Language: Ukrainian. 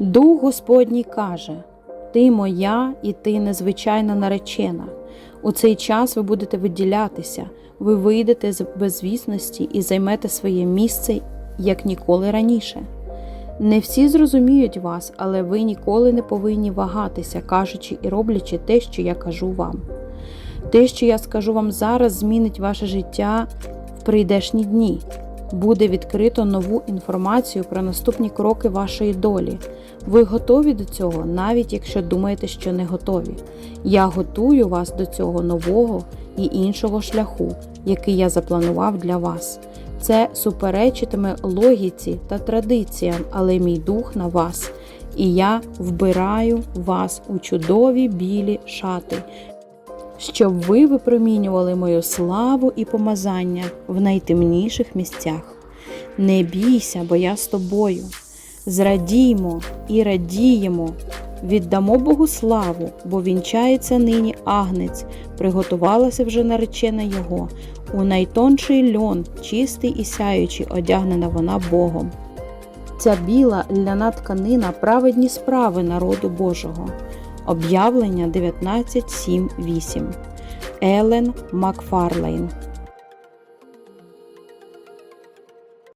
Дух Господній каже: Ти моя і ти незвичайна наречена. У цей час ви будете виділятися, ви вийдете з безвісності і займете своє місце як ніколи раніше. Не всі зрозуміють вас, але ви ніколи не повинні вагатися, кажучи і роблячи те, що я кажу вам. Те, що я скажу вам зараз, змінить ваше життя в прийдешні дні. Буде відкрито нову інформацію про наступні кроки вашої долі. Ви готові до цього, навіть якщо думаєте, що не готові. Я готую вас до цього нового і іншого шляху, який я запланував для вас. Це суперечитиме логіці та традиціям, але мій дух на вас, і я вбираю вас у чудові білі шати, щоб ви випромінювали мою славу і помазання в найтемніших місцях. Не бійся, бо я з тобою. Зрадіймо і радіємо, віддамо Богу славу, бо вінчається нині агнець, приготувалася вже наречена його, у найтонший льон, чистий і сяючий, одягнена вона Богом. Ця біла ляна тканина праведні справи народу Божого. Об'явлення 19.7.8. Елен Макфарлейн